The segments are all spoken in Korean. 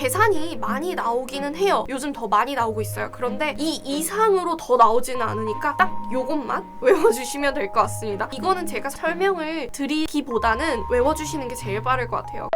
계산이 많이 나오기는 해요. 요즘 더 많이 나오고 있어요. 그런데 이 이상으로 더 나오지는 않으니까 딱 요것만 외워주시면 될 것 같습니다. 이거는 제가 설명을 드리기보다는 외워주시는 게 제일 빠를 것 같아요.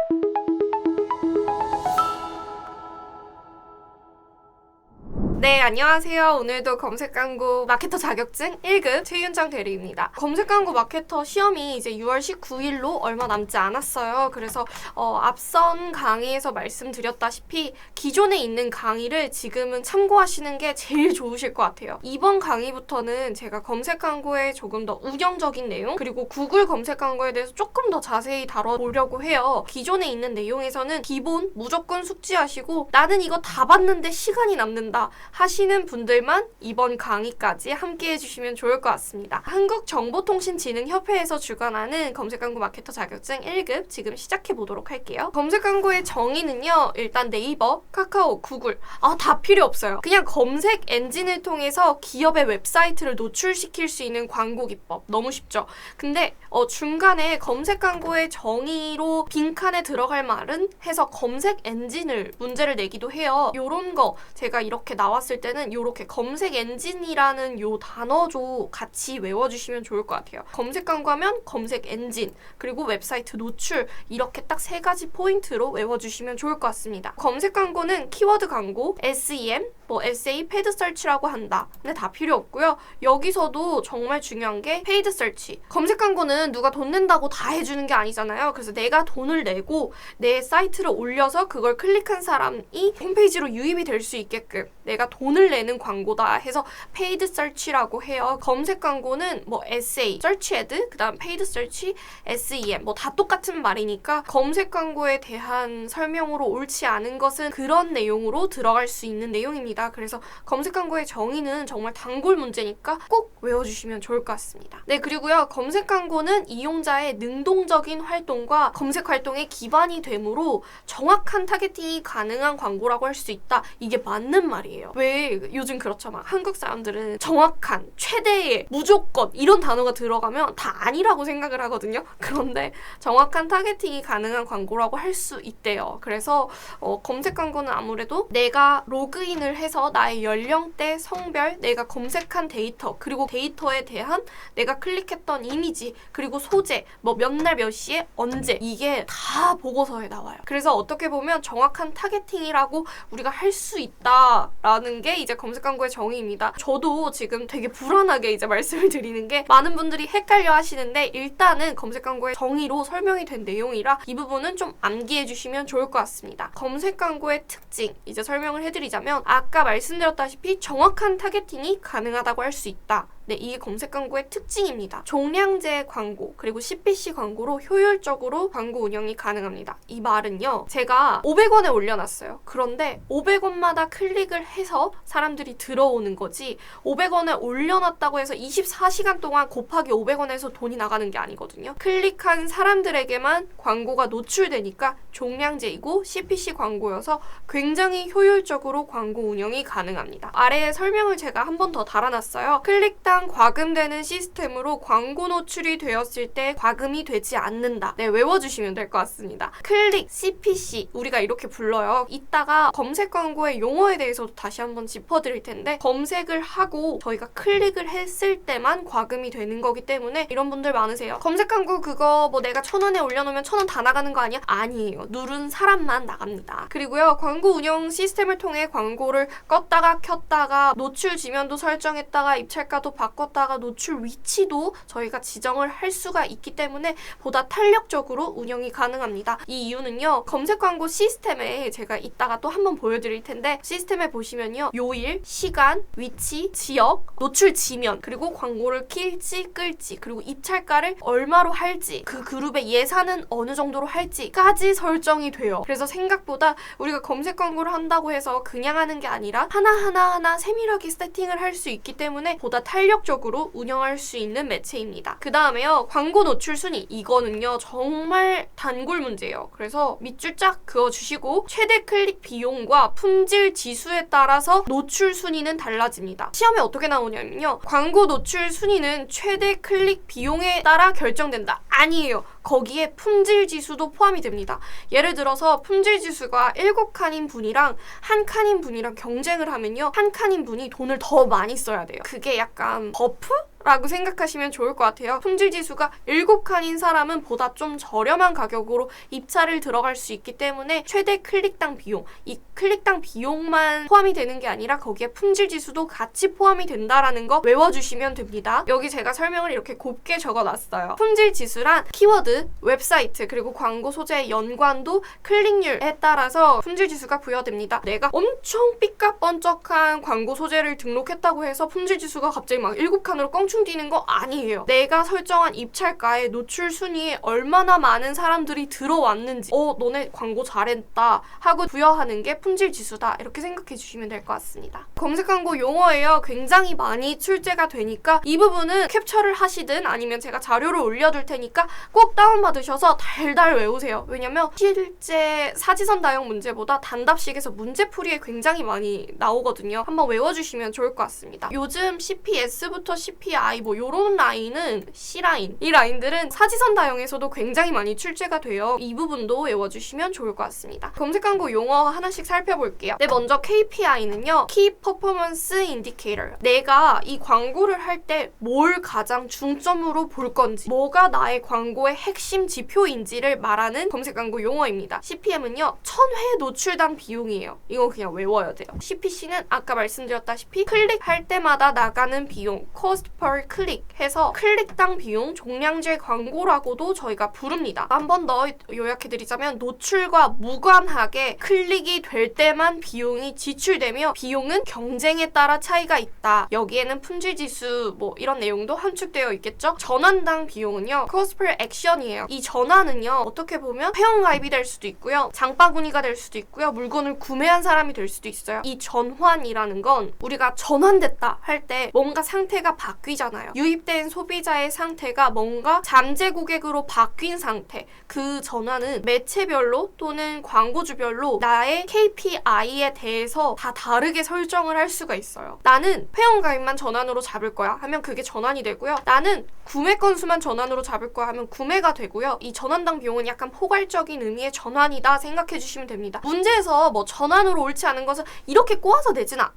네, 안녕하세요. 오늘도 검색 광고 마케터 자격증 1급 최윤정 대리입니다. 검색 광고 마케터 시험이 이제 6월 19일로 얼마 남지 않았어요. 그래서 어, 앞선 강의에서 말씀드렸다시피 기존에 있는 강의를 지금은 참고하시는 게 제일 좋으실 것 같아요. 이번 강의부터는 제가 검색 광고에 조금 더 운영적인 내용 그리고 구글 검색 광고에 대해서 조금 더 자세히 다뤄보려고 해요. 기존에 있는 내용에서는 기본 무조건 숙지하시고 나는 이거 다 봤는데 시간이 남는다 하시는 분들만 이번 강의까지 함께 해주시면 좋을 것 같습니다. 한국정보통신진흥협회에서 주관하는 검색광고 마케터 자격증 1급 지금 시작해 보도록 할게요. 검색광고의 정의는요. 일단 네이버, 카카오, 구글 아 다 필요 없어요. 그냥 검색 엔진을 통해서 기업의 웹사이트를 노출시킬 수 있는 광고 기법 너무 쉽죠. 근데 어, 중간에 검색 광고의 정의로 빈칸에 들어갈 말은 해서 검색 엔진을 문제를 내기도 해요. 요런 거 제가 이렇게 나 왔을 때는 요렇게 검색 엔진이라는 요 단어조 같이 외워주시면 좋을 것 같아요. 검색 광고 하면 검색 엔진 그리고 웹사이트 노출 이렇게 딱 세 가지 포인트로 외워주시면 좋을 것 같습니다. 검색 광고는 키워드 광고, SEM, 뭐 SA 페이드 설치라고 한다. 근데 다 필요 없고요. 여기서도 정말 중요한 게 페이드 설치. 검색 광고는 누가 돈 낸다고 다 해주는 게 아니잖아요. 그래서 내가 돈을 내고 내 사이트를 올려서 그걸 클릭한 사람이 홈페이지로 유입이 될 수 있게끔 내가 돈을 내는 광고다 해서 페이드 설치라고 해요. 검색 광고는 뭐 SA, 설치 애드, 그다음 페이드 설치, SEM 뭐 다 똑같은 말이니까 검색 광고에 대한 설명으로 옳지 않은 것은 그런 내용으로 들어갈 수 있는 내용입니다. 그래서 검색 광고의 정의는 정말 단골 문제니까 꼭 외워주시면 좋을 것 같습니다. 네, 그리고요. 검색 광고는 이용자의 능동적인 활동과 검색 활동의 기반이 되므로 정확한 타겟팅이 가능한 광고라고 할 수 있다. 이게 맞는 말이에요. 왜 요즘. 막 한국 사람들은 정확한, 최대의, 무조건 이런 단어가 들어가면 다 아니라고 생각을 하거든요. 그런데 정확한 타겟팅이 가능한 광고라고 할 수 있대요. 그래서 어, 검색 광고는 아무래도 내가 로그인을 해서 나의 연령대, 성별, 내가 검색한 데이터, 그리고 데이터에 대한 내가 클릭했던 이미지, 그리고 소재, 뭐 몇 날 몇 시에 언제 이게 다 보고서에 나와요. 그래서 어떻게 보면 정확한 타겟팅이라고 우리가 할 수 있다라는 게 이제 검색 광고의 정의입니다. 저도 지금 되게 불안하게 이제 말씀을 드리는 게 많은 분들이 헷갈려 하시는데 일단은 검색 광고의 정의로 설명이 된 내용이라 이 부분은 좀 암기해 주시면 좋을 것 같습니다. 검색 광고의 특징 이제 설명을 해드리자면 아까 말씀드렸다시피 정확한 타겟팅이 가능하다고 할 수 있다. 네, 이게 검색 광고의 특징입니다. 종량제 광고 그리고 CPC 광고로 효율적으로 광고 운영이 가능합니다. 이 말은요. 제가 500원에 올려놨어요. 그런데 500원마다 클릭을 해서 사람들이 들어오는 거지 500원에 올려놨다고 해서 24시간 동안 곱하기 500원에서 돈이 나가는 게 아니거든요. 클릭한 사람들에게만 광고가 노출되니까 종량제이고 CPC 광고여서 굉장히 효율적으로 광고 운영이 가능합니다. 아래에 설명을 제가 한 번 더 달아놨어요. 클릭당 과금되는 시스템으로 광고 노출이 되었을 때 과금이 되지 않는다. 네, 외워주시면 될 것 같습니다. 클릭, CPC 우리가 이렇게 불러요. 이따가 검색 광고의 용어에 대해서도 다시 한번 짚어드릴 텐데 검색을 하고 저희가 클릭을 했을 때만 과금이 되는 거기 때문에 이런 분들 많으세요. 검색 광고 그거 뭐 내가 천 원에 올려놓으면 천 원 다 나가는 거 아니야? 아니에요. 누른 사람만 나갑니다. 그리고요 광고 운영 시스템을 통해 광고를 껐다가 켰다가 노출 지면도 설정했다가 입찰가도 바 꿨다가 노출 위치도 저희가 지정을 할 수가 있기 때문에 보다 탄력적으로 운영이 가능합니다. 이 이유는요 검색 광고 시스템에 제가 이따가 또 한번 보여드릴 텐데 시스템에 보시면요 요일, 시간, 위치, 지역, 노출 지면 그리고 광고를 킬지 끌지 그리고 입찰가를 얼마로 할지 그 그룹의 예산은 어느 정도로 할지까지 설정이 돼요. 그래서 생각보다 우리가 검색 광고를 한다고 해서 그냥 하는 게 아니라 하나하나 하나 세밀하게 세팅을 할 수 있기 때문에 보다 탄력 탄력적으로 운영할 수 있는 매체입니다. 그 다음에요. 광고 노출 순위. 이거는요. 정말 단골 문제예요. 그래서 밑줄 쫙 그어주시고 최대 클릭 비용과 품질 지수에 따라서 노출 순위는 달라집니다. 시험에 어떻게 나오냐면요. 광고 노출 순위는 최대 클릭 비용에 따라 결정된다. 아니에요. 거기에 품질 지수도 포함이 됩니다. 예를 들어서 품질 지수가 7칸인 분이랑 한 칸인 분이랑 경쟁을 하면요. 한 칸인 분이 돈을 더 많이 써야 돼요. 그게 약간 버프? 라고 생각하시면 좋을 것 같아요. 품질 지수가 7칸인 사람은 보다 좀 저렴한 가격으로 입찰을 들어갈 수 있기 때문에 최대 클릭당 비용, 이 클릭당 비용만 포함이 되는 게 아니라 거기에 품질 지수도 같이 포함이 된다라는 거 외워주시면 됩니다. 여기 제가 설명을 이렇게 곱게 적어놨어요. 품질 지수란 키워드, 웹사이트, 그리고 광고 소재의 연관도 클릭률에 따라서 품질 지수가 부여됩니다. 내가 엄청 삐까뻔쩍한 광고 소재를 등록했다고 해서 품질 지수가 갑자기 막 7칸으로 껑충 뛰는 거 아니에요. 내가 설정한 입찰가의 노출 순위에 얼마나 많은 사람들이 들어왔는지, 어, 너네 광고 잘했다 하고 부여하는 게 품질 지수다. 이렇게 생각해 주시면 될 것 같습니다. 검색 광고 용어예요. 굉장히 많이 출제가 되니까 이 부분은 캡처를 하시든 아니면 제가 자료를 올려둘 테니까 꼭 다운받으셔서 달달 외우세요. 왜냐면 실제 사지선 다형 문제보다 단답식에서 문제풀이에 굉장히 많이 나오거든요. 한번 외워주시면 좋을 것 같습니다. 요즘 CPS부터 CPI 뭐 요런 라인은 C라인 이 라인들은 사지선 다형에서도 굉장히 많이 출제가 돼요. 이 부분도 외워주시면 좋을 것 같습니다. 검색 광고 용어 하나씩 살펴볼게요. 네, 먼저 KPI는요. Key Performance Indicator. 내가 이 광고를 할 때 뭘 가장 중점으로 볼 건지, 뭐가 나의 광고의 핵심 지표인지를 말하는 검색 광고 용어입니다. CPM은요. 1000회 노출당 비용이에요. 이거 그냥 외워야 돼요. CPC는 아까 말씀드렸다시피 클릭할 때마다 나가는 비용, cost per click 해서 클릭당 비용, 종량제 광고라고도 저희가 부릅니다. 한 번 더 요약해드리자면 노출과 무관하게 클릭이 될 때만 비용이 지출되며 비용은 경쟁에 따라 차이가 있다. 여기에는 품질 지수 뭐 이런 내용도 함축되어 있겠죠. 전환당 비용은요. per action이에요. 이 전환은요. 어떻게 보면 회원가입이 될 수도 있고요. 장바구니가 될 수도 있고요. 물건을 구매한 사람이 될 수도 있어요. 이 전환이라는 건 우리가 전환됐다 할 때 뭔가 상태가 바뀌 잖아요. 유입된 소비자의 상태가 뭔가 잠재 고객으로 바뀐 상태. 그 전환은 매체별로 또는 광고주별로 나의 KPI에 대해서 다 다르게 설정을 할 수가 있어요. 나는 회원 가입만 전환으로 잡을 거야 하면 그게 전환이 되고요. 나는 구매 건수만 전환으로 잡을 거야 하면 구매가 되고요. 이 전환당 비용은 약간 포괄적인 의미의 전환이다 생각해 주시면 됩니다. 문제에서 뭐 전환으로 옳지 않은 것은 이렇게 꼬아서 내진 않.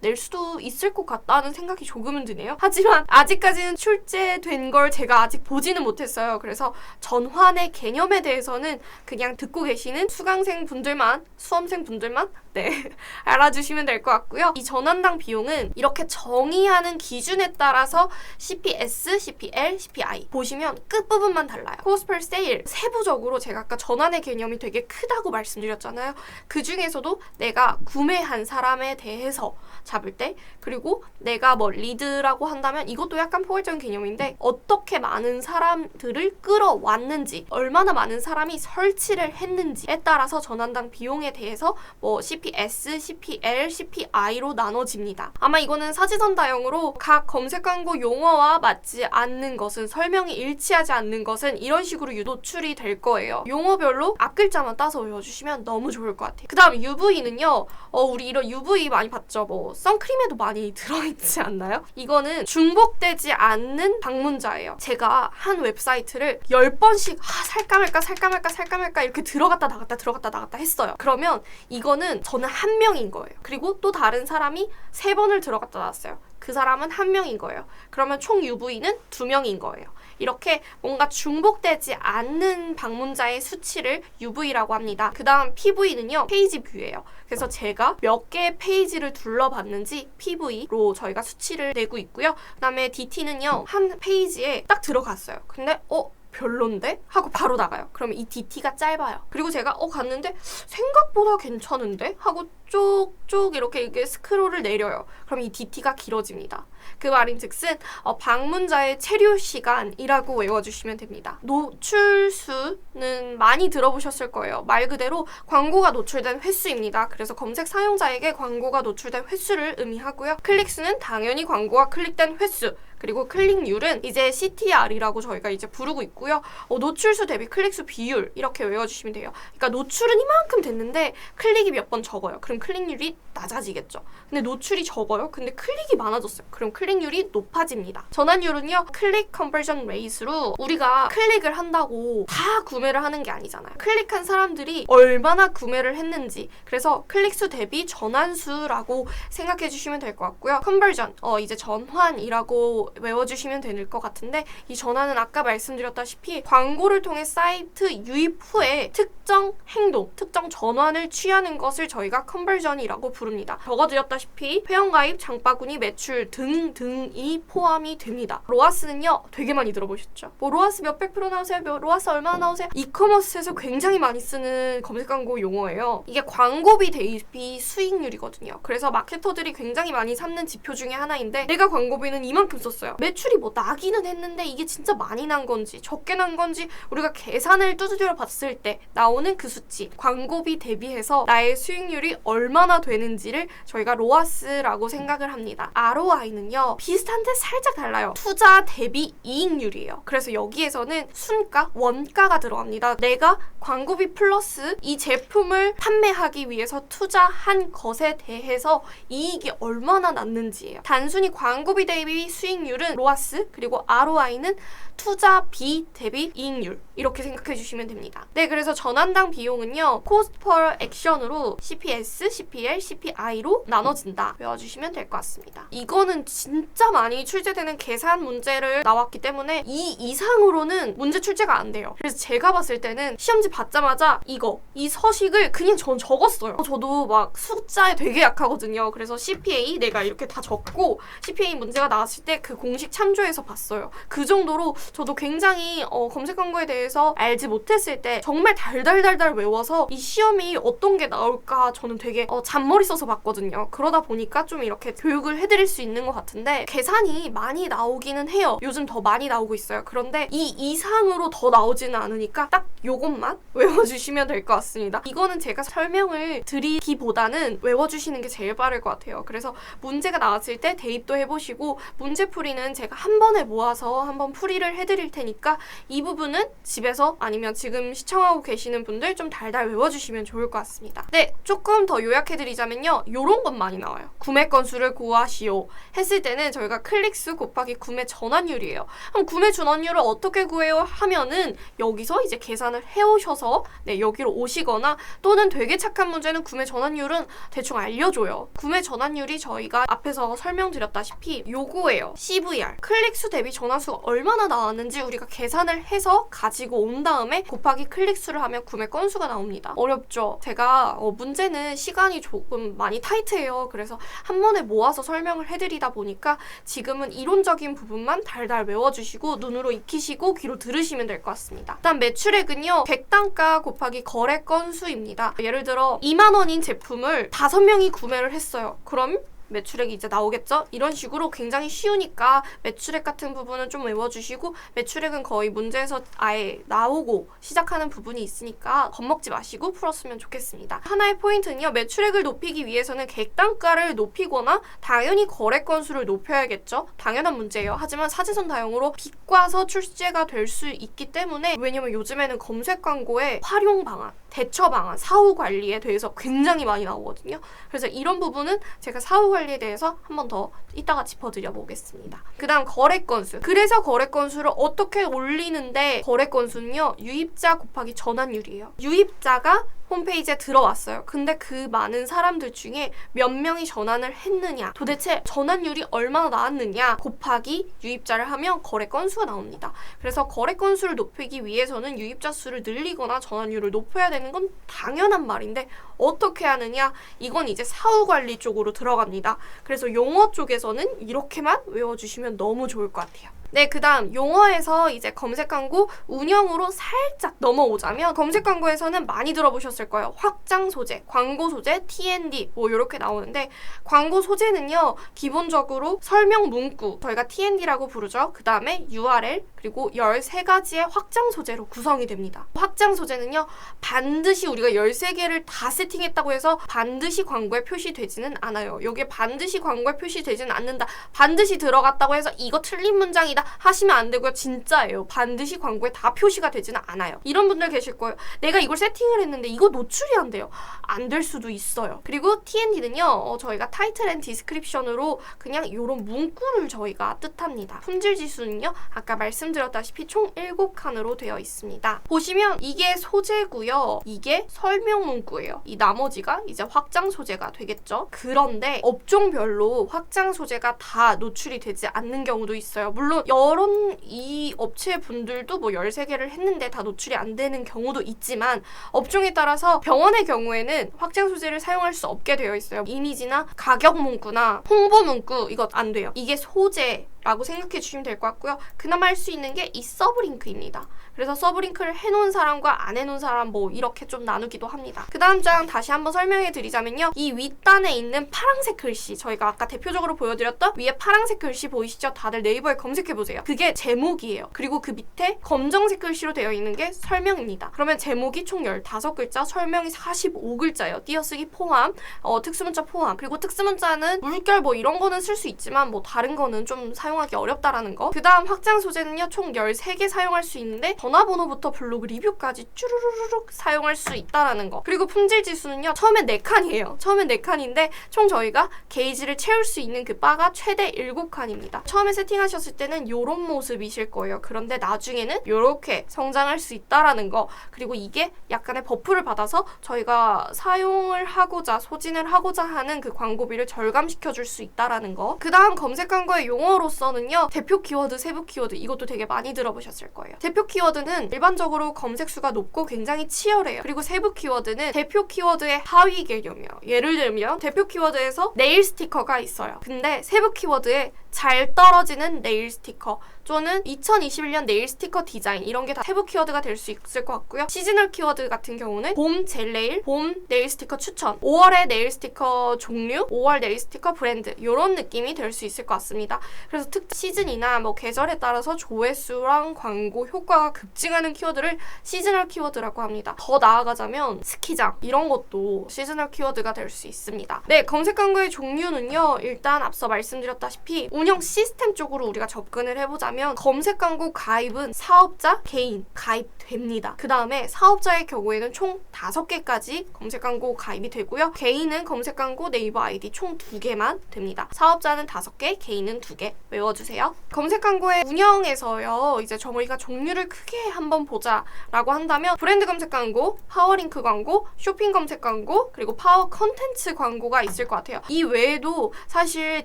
낼 수도 있을 것 같다는 생각이 조금은 드네요. 하지만 아직까지는 출제된 걸 제가 아직 보지는 못했어요. 그래서 전환의 개념에 대해서는 그냥 듣고 계시는 수강생 분들만, 수험생 분들만 네 알아주시면 될 것 같고요. 이 전환당 비용은 이렇게 정의하는 기준에 따라서 CPS, CPL, CPI 보시면 끝 부분만 달라요. Cost per sale 세부적으로 제가 아까 전환의 개념이 되게 크다고 말씀드렸잖아요. 그 중에서도 내가 구매한 사람에 대해서 잡을 때 그리고 내가 뭐 리드라고 한다면 이것도 약간 포괄적인 개념인데 어떻게 많은 사람들을 끌어왔는지 얼마나 많은 사람이 설치를 했는지에 따라서 전환당 비용에 대해서 뭐 CPS, CPL, CPI로 나눠집니다. 아마 이거는 사지선 다형으로 각 검색 광고 용어와 맞지 않는 것은 설명이 일치하지 않는 것은 이런 식으로 유도출이 될 거예요. 용어별로 앞글자만 따서 외워주시면 너무 좋을 것 같아요. 그 다음 UV는요. 어, 우리 이런 UV 많이 봤죠. 뭐 선크림에도 많이 들어있지 않나요? 이거는 중복되지 않는 방문자예요. 제가 한 웹사이트를 10번씩 아, 살까 말까 살까 말까 살까 말까 이렇게 들어갔다 나갔다 들어갔다 나갔다 했어요. 그러면 이거는 저는 한 명인 거예요. 그리고 또 다른 사람이 세 번을 들어갔다 나왔어요. 그 사람은 한 명인 거예요. 그러면 총 UV는 두 명인 거예요. 이렇게 뭔가 중복되지 않는 방문자의 수치를 UV라고 합니다. 그 다음 PV는요, 페이지 뷰예요. 그래서 제가 몇 개의 페이지를 둘러봤는지 PV로 저희가 수치를 내고 있고요. 그 다음에 DT는요, 한 페이지에 딱 들어갔어요. 근데, 어, 별론데? 하고 바로 나가요. 그러면 이 DT가 짧아요. 그리고 제가 어 갔는데 생각보다 괜찮은데? 하고 쭉쭉 이렇게 이게 스크롤을 내려요. 그럼 이 DT가 길어집니다. 그 말인즉슨 어, 방문자의 체류 시간이라고 외워주시면 됩니다. 노출수는 많이 들어보셨을 거예요. 말 그대로 광고가 노출된 횟수입니다. 그래서 검색 사용자에게 광고가 노출된 횟수를 의미하고요. 클릭수는 당연히 광고가 클릭된 횟수. 그리고 클릭률은 이제 CTR이라고 저희가 이제 부르고 있고요. 어, 노출수 대비 클릭수 비율 이렇게 외워주시면 돼요. 그러니까 노출은 이만큼 됐는데 클릭이 몇 번 적어요. 그럼 클릭률이 낮아지겠죠. 근데 노출이 적어요. 근데 클릭이 많아졌어요. 그럼 클릭률이 높아집니다. 전환율은요. 클릭 컨버전 레이스로 우리가 클릭을 한다고 다 구매를 하는 게 아니잖아요. 클릭한 사람들이 얼마나 구매를 했는지 그래서 클릭수 대비 전환수라고 생각해 주시면 될 것 같고요. 컨버전 어 이제 전환이라고 외워주시면 될 것 같은데 이 전환은 아까 말씀드렸다시피 광고를 통해 사이트 유입 후에 특정 행동, 특정 전환을 취하는 것을 저희가 컨버전이라고 부릅니다. 적어드렸다시피 회원가입, 장바구니, 매출 등등이 포함이 됩니다. 로아스는요 되게 많이 들어보셨죠? 뭐 로아스 몇백 프로 나오세요? 몇- 로아스 얼마나 나오세요? 이커머스에서 굉장히 많이 쓰는 검색 광고 용어예요. 이게 광고비 대비 수익률이거든요. 그래서 마케터들이 굉장히 많이 삼는 지표 중에 하나인데 내가 광고비는 이만큼 썼어 요. 매출이 뭐 나기는 했는데 이게 진짜 많이 난 건지 적게 난 건지 우리가 계산을 두드려 봤을 때 나오는 그 수치 광고비 대비해서 나의 수익률이 얼마나 되는지를 저희가 로아스라고 생각을 합니다. ROI는요 비슷한데 살짝 달라요. 투자 대비 이익률이에요. 그래서 여기에서는 순가, 원가가 들어갑니다. 내가 광고비 플러스 이 제품을 판매하기 위해서 투자한 것에 대해서 이익이 얼마나 났는지예요. 단순히 광고비 대비 수익률 은 로아스 그리고 ROI는 투자 비 대비 이익률 이렇게 생각해 주시면 됩니다. 네, 그래서 전환당 비용은요. 코스트 퍼 액션으로 CPS, CPL, CPI로 나눠진다. 외워주시면 될 것 같습니다. 이거는 진짜 많이 출제되는 계산 문제를 나왔기 때문에 이 이상으로는 문제 출제가 안 돼요. 그래서 제가 봤을 때는 시험지 받자마자 이거 이 서식을 그냥 전 적었어요. 저도 막 숫자에 되게 약하거든요. 그래서 CPA 내가 이렇게 다 적고 CPA 문제가 나왔을 때 그 공식 참조해서 봤어요. 그 정도로 저도 굉장히 어, 검색 광고에 대해서 알지 못했을 때 정말 달달달달 외워서 이 시험이 어떤 게 나올까 저는 되게 어, 잔머리 써서 봤거든요. 그러다 보니까 좀 이렇게 교육을 해드릴 수 있는 것 같은데 계산이 많이 나오기는 해요. 요즘 더 많이 나오고 있어요. 그런데 이 이상으로 더 나오지는 않으니까 딱 요것만 외워주시면 될 것 같습니다. 이거는 제가 설명을 드리기보다는 외워주시는 게 제일 빠를 것 같아요. 그래서 문제가 나왔을 때 대입도 해보시고 문제 풀이는 제가 한 번에 모아서 한번 풀이를 해드릴 테니까 이 부분은 집 에서 아니면 지금 시청하고 계시는 분들 좀 달달 외워주시면 좋을 것 같습니다. 네, 조금 더 요약해드리자면요. 요런 것 많이 나와요. 구매 건수를 구하시오 했을 때는 저희가 클릭수 곱하기 구매 전환율이에요. 그럼 구매 전환율을 어떻게 구해요? 하면은 여기서 이제 계산을 해오셔서 네, 여기로 오시거나 또는 되게 착한 문제는 구매 전환율은 대충 알려줘요. 구매 전환율이 저희가 앞에서 설명드렸다시피 요거예요. CVR. 클릭수 대비 전환수가 얼마나 나왔는지 우리가 계산을 해서 가지 고 온 다음에 곱하기 클릭수를 하면 구매 건수가 나옵니다. 어렵죠? 제가 어, 문제는 시간이 조금 많이 타이트해요. 그래서 한 번에 모아서 설명을 해드리다 보니까 지금은 이론적인 부분만 달달 외워주시고 눈으로 익히시고 귀로 들으시면 될 것 같습니다. 일단 매출액은요. 100단가 곱하기 거래 건수입니다. 예를 들어 2만 원인 제품을 5명이 구매를 했어요. 그럼 매출액이 이제 나오겠죠? 이런 식으로 굉장히 쉬우니까 매출액 같은 부분은 좀 외워주시고 매출액은 거의 문제에서 아예 나오고 시작하는 부분이 있으니까 겁먹지 마시고 풀었으면 좋겠습니다. 하나의 포인트는요. 매출액을 높이기 위해서는 객단가를 높이거나 당연히 거래 건수를 높여야겠죠? 당연한 문제예요. 하지만 사지선 다용으로 비과서 출제가 될 수 있기 때문에 왜냐면 요즘에는 검색 광고에 활용 방안 대처 방안, 사후 관리에 대해서 굉장히 많이 나오거든요. 그래서 이런 부분은 제가 사후 관리 에 대해서 한 번 더 이따가 짚어드려 보겠습니다. 그 다음 거래 건수. 그래서 거래 건수를 어떻게 올리는데 거래 건수는요, 유입자 곱하기 전환율이에요. 유입자가 홈페이지에 들어왔어요. 근데 그 많은 사람들 중에 몇 명이 전환을 했느냐, 도대체 전환율이 얼마나 나왔느냐 곱하기 유입자를 하면 거래 건수가 나옵니다. 그래서 거래 건수를 높이기 위해서는 유입자 수를 늘리거나 전환율을 높여야 되는 건 당연한 말인데 어떻게 하느냐? 이건 이제 사후 관리 쪽으로 들어갑니다. 그래서 용어 쪽에서는 이렇게만 외워주시면 너무 좋을 것 같아요. 네, 그 다음 용어에서 이제 검색 광고 운영으로 살짝 넘어오자면 검색 광고에서는 많이 들어보셨을 거예요. 확장 소재, 광고 소재, TND 뭐 이렇게 나오는데 광고 소재는요 기본적으로 설명 문구 저희가 TND라고 부르죠. 그 다음에 URL 그리고 13가지의 확장 소재로 구성이 됩니다. 확장 소재는요 반드시 우리가 13개를 다 세팅했다고 해서 반드시 광고에 표시되지는 않아요. 여기에 반드시 광고에 표시되지는 않는다. 반드시 들어갔다고 해서 이거 틀린 문장이다 하시면 안 되고요. 진짜예요. 반드시 광고에 다 표시가 되지는 않아요. 이런 분들 계실 거예요. 내가 이걸 세팅을 했는데 이거 노출이 안 돼요. 안 될 수도 있어요. 그리고 TND는요. 어, 저희가 타이틀 앤 디스크립션으로 그냥 이런 문구를 저희가 뜻합니다. 품질 지수는요. 아까 말씀드렸다시피 총 7칸으로 되어 있습니다. 보시면 이게 소재고요. 이게 설명 문구예요. 이 나머지가 이제 확장 소재가 되겠죠. 그런데 업종별로 확장 소재가 다 노출이 되지 않는 경우도 있어요. 물론 여러 이 업체 분들도 뭐 13개를 했는데 다 노출이 안 되는 경우도 있지만 업종에 따라서 병원의 경우에는 확장 소재를 사용할 수 없게 되어 있어요. 이미지나 가격 문구나 홍보 문구 이거 안 돼요. 이게 소재 라고 생각해 주시면 될 것 같고요. 그나마 할 수 있는 게 이 서브링크입니다. 그래서 서브링크를 해놓은 사람과 안 해놓은 사람 뭐 이렇게 좀 나누기도 합니다. 그 다음 장 다시 한번 설명해 드리자면요. 이 윗단에 있는 파란색 글씨 저희가 아까 대표적으로 보여드렸던 위에 파란색 글씨 보이시죠? 다들 네이버에 검색해 보세요. 그게 제목이에요. 그리고 그 밑에 검정색 글씨로 되어 있는 게 설명입니다. 그러면 제목이 총 15글자, 설명이 45글자예요. 띄어쓰기 포함, 어, 특수문자 포함. 그리고 특수문자는 물결 뭐 이런 거는 쓸 수 있지만 뭐 다른 거는 좀 사용 하기 어렵다라는 거. 그 다음 확장 소재는요. 총 13개 사용할 수 있는데 전화번호부터 블로그 리뷰까지 쭈루루루룩 사용할 수 있다라는 거. 그리고 품질 지수는요. 처음엔 4칸이에요. 처음엔 4칸인데 총 저희가 게이지를 채울 수 있는 그 바가 최대 7칸입니다. 처음에 세팅하셨을 때는 이런 모습이실 거예요. 그런데 나중에는 이렇게 성장할 수 있다라는 거. 그리고 이게 약간의 버프를 받아서 저희가 사용을 하고자 소진을 하고자 하는 그 광고비를 절감시켜 줄 수 있다라는 거. 그 다음 검색 광고의 용어로서 는요. 대표 키워드, 세부 키워드 이것도 되게 많이 들어보셨을 거예요. 대표 키워드는 일반적으로 검색 수가 높고 굉장히 치열해요. 그리고 세부 키워드는 대표 키워드의 하위 개념이요. 예를 들면 대표 키워드에서 네일 스티커가 있어요. 근데 세부 키워드에 잘 떨어지는 네일 스티커 또는 2021년 네일 스티커 디자인 이런 게 다 세부 키워드가 될 수 있을 것 같고요. 시즈널 키워드 같은 경우는 봄 젤네일, 봄 네일 스티커 추천, 5월의 네일 스티커 종류, 5월 네일 스티커 브랜드 이런 느낌이 될 수 있을 것 같습니다. 그래서 특 시즌이나 뭐 계절에 따라서 조회수랑 광고 효과가 급증하는 키워드를 시즈널 키워드라고 합니다. 더 나아가자면 스키장 이런 것도 시즈널 키워드가 될 수 있습니다. 네, 검색 광고의 종류는요. 일단 앞서 말씀드렸다시피 운영 시스템 쪽으로 우리가 접근을 해보자면 검색 광고 가입은 사업자, 개인 가입됩니다. 그 다음에 사업자의 경우에는 총 5개까지 검색 광고 가입이 되고요. 개인은 검색 광고 네이버 아이디 총 2개만 됩니다. 사업자는 5개, 개인은 2개 외워주세요. 검색 광고의 운영에서요. 이제 저희가 종류를 크게 한번 보자라고 한다면 브랜드 검색 광고, 파워링크 광고, 쇼핑 검색 광고, 그리고 파워 컨텐츠 광고가 있을 것 같아요. 이 외에도 사실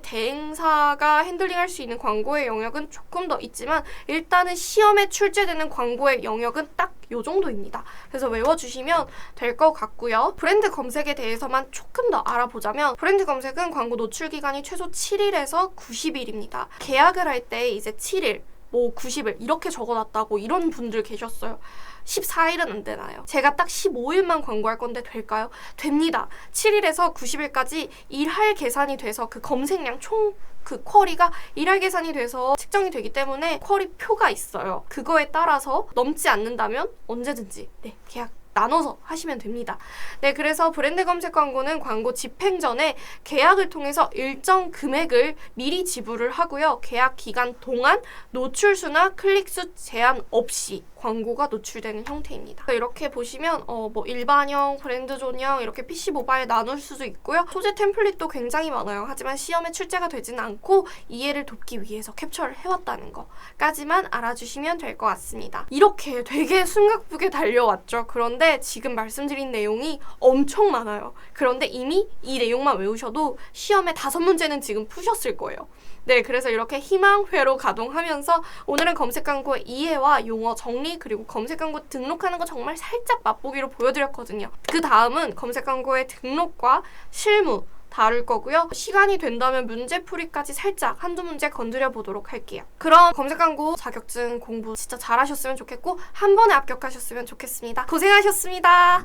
대행사가 핸들링할 수 있는 광고의 영역은 조금 더 있지만 일단은 시험에 출제되는 광고의 영역은 딱 요 정도입니다. 그래서 외워주시면 될 것 같고요. 브랜드 검색에 대해서만 조금 더 알아보자면 브랜드 검색은 광고 노출 기간이 최소 7일에서 90일입니다. 계약을 할 때 이제 7일 뭐 90일 이렇게 적어놨다고 이런 분들 계셨어요. 14일은 안 되나요? 제가 딱 15일만 광고할 건데 될까요? 됩니다. 7일에서 90일까지 일할 계산이 돼서 그 검색량 총 그 쿼리가 일할 계산이 돼서 측정이 되기 때문에 쿼리 표가 있어요. 그거에 따라서 넘지 않는다면 언제든지 네, 계약 나눠서 하시면 됩니다. 네, 그래서 브랜드 검색 광고는 광고 집행 전에 계약을 통해서 일정 금액을 미리 지불을 하고요. 계약 기간 동안 노출수나 클릭수 제한 없이 광고가 노출되는 형태입니다. 이렇게 보시면 어, 뭐 일반형, 브랜드존형 이렇게 PC 모바일 나눌 수도 있고요. 소재 템플릿도 굉장히 많아요. 하지만 시험에 출제가 되지는 않고 이해를 돕기 위해서 캡처를 해왔다는 거까지만 알아주시면 될 것 같습니다. 이렇게 되게 숨가쁘게 달려왔죠. 그런데 지금 말씀드린 내용이 엄청 많아요. 그런데 이미 이 내용만 외우셔도 시험에 다섯 문제는 지금 푸셨을 거예요. 네, 그래서 이렇게 희망회로 가동하면서 오늘은 검색 광고의 이해와 용어 정리 그리고 검색 광고 등록하는 거 정말 살짝 맛보기로 보여드렸거든요. 그 다음은 검색 광고의 등록과 실무 다룰 거고요. 시간이 된다면 문제풀이까지 살짝 한두 문제 건드려 보도록 할게요. 그럼 검색 광고 자격증 공부 진짜 잘하셨으면 좋겠고 한 번에 합격하셨으면 좋겠습니다. 고생하셨습니다.